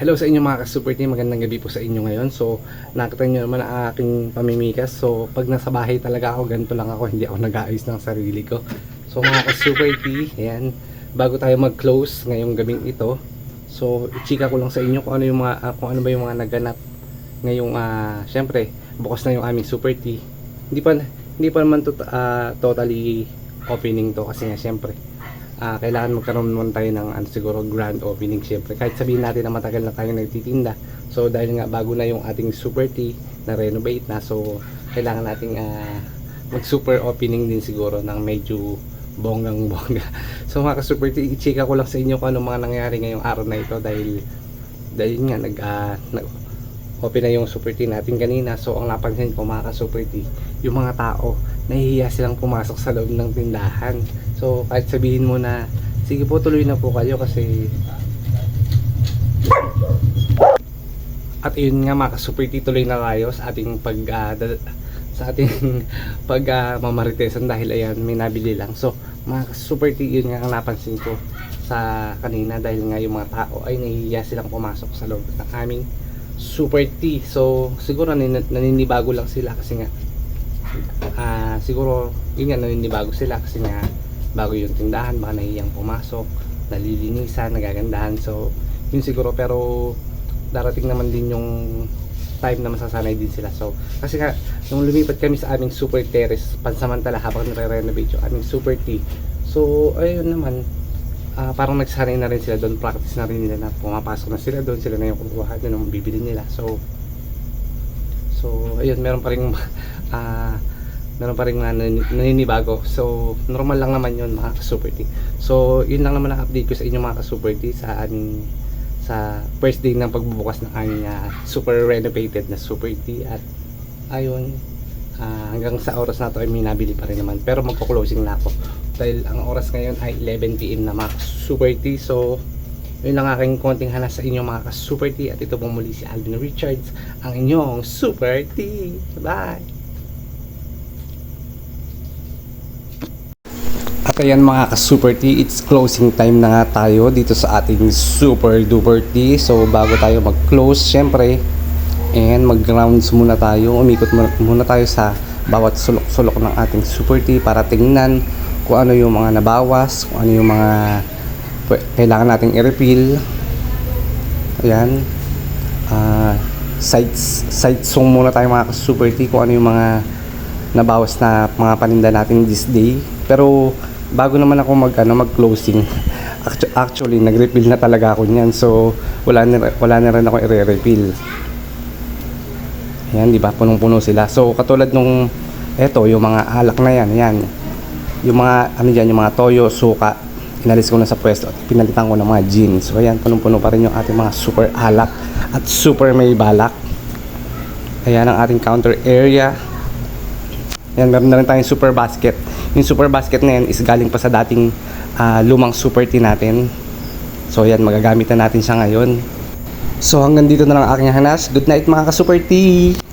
Hello sa inyo mga ka-super team, magandang gabi po sa inyo ngayon. So, nakita nyo naman ang aking pamimikas. So, pag nasa bahay talaga ako, ganito lang ako, hindi ako nag-aayos ng sarili ko. So, mga ka-super team, ayan, bago tayo mag-close ngayong gabing ito, so, ichika ko lang sa inyo kung ano, yung mga, ah, kung ano ba yung mga naganap ngayong, ah, syempre, bukas na yung aming super tea. Hindi pa, hindi pa naman to, ah, totally opening to kasi nga syempre, ah kailangan magkaroon naman tayo ng ano, siguro grand opening syempre. Kahit sabihin natin na matagal na tayo nagtitinda. So dahil nga bago na yung ating super tea na renovate na. So kailangan nating ah, mag super opening din siguro ng medyo bonggang bongga so mga ka super tea i-chika ko lang sa inyo kung ano mga nangyari ngayong araw na ito dahil dahil nga nag, ah, nag open na yung super tea natin kanina. So ang napansin ko mga ka super tea yung mga tao nahihiya silang pumasok sa loob ng tindahan so kahit sabihin mo na sige po tuloy na po kayo kasi at yun nga mga ka super tea tuloy na tayo sa ating pag da- sa ating pag ah, mamaritesan dahil ayan may nabili lang so mga ka super tea yun nga ang napansin ko sa kanina dahil nga yung mga tao ay nahihiya silang pumasok sa loob ng aming super tea. So, siguro nanin- naninibago lang sila kasi nga ah siguro yun nga naninibago sila kasi nga bago yung tindahan, baka nahihiyang pumasok, nalilinisan, nagagandahan. So, yun siguro pero darating naman din yung time na masasanay din sila. So, kasi nga, nung lumipat kami sa aming super terrace, pansamantala habang nare-renovate yung aming super tea. So, ayun naman, ah, parang nagsanay na rin sila doon, practice na rin nila na pumapasok na sila doon, sila na yung kukuha doon ang bibili nila. So, so ayun, meron pa rin ah meron pa rin nan- naninibago. So, normal lang naman yun mga ka-super. So, yun lang naman ang update ko sa inyo mga ka-super sa aming sa first day ng pagbubukas ng aming ah, super renovated na super at ayun ah, hanggang sa oras na to ay may nabili pa rin naman. Pero magpo-closing na ako. Dahil ang oras ngayon ay 11pm na mga super tea so yun lang aking konting hanas sa inyo mga ka-super at ito po muli si Alvin Richards ang inyong super bye At ayan mga ka-super tea, it's closing time na nga tayo dito sa ating super duper tea. So bago tayo mag-close, syempre, and mag-rounds muna tayo. Umikot muna, tayo sa bawat sulok-sulok ng ating super tea para tingnan kung ano yung mga nabawas, kung ano yung mga kailangan nating i-refill. Ayan. Ah, sites site song muna tayo mga ka-super tea kung ano yung mga nabawas na mga paninda natin this day. Pero bago naman ako mag ano mag closing. Actu- Actually, nag-refill na talaga ako niyan. So wala na wala na rin ako i-refill. Ayan, di ba? Punong-puno sila. So katulad nung eto, yung mga alak na yan, yan. Yung mga ano diyan, yung mga toyo, suka, inalis ko na sa pwesto at pinalitan ko ng mga gin. So ayan, punong-puno pa rin yung ating mga super alak at super may balak. Ayan ang ating counter area. Yan, meron na rin tayong super basket. Yung super basket na yan is galing pa sa dating ah, lumang super tea natin. So yan, magagamit na natin siya ngayon. So hanggang dito na lang ang aking hanas. Good night mga ka-super tea!